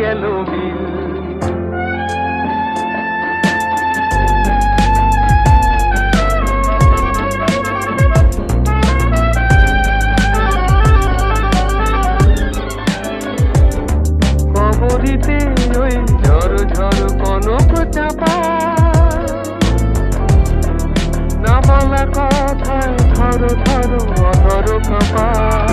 গেল মিল কবরিতে ওই বলা কথায় ধরো ধরো অধর কাপা।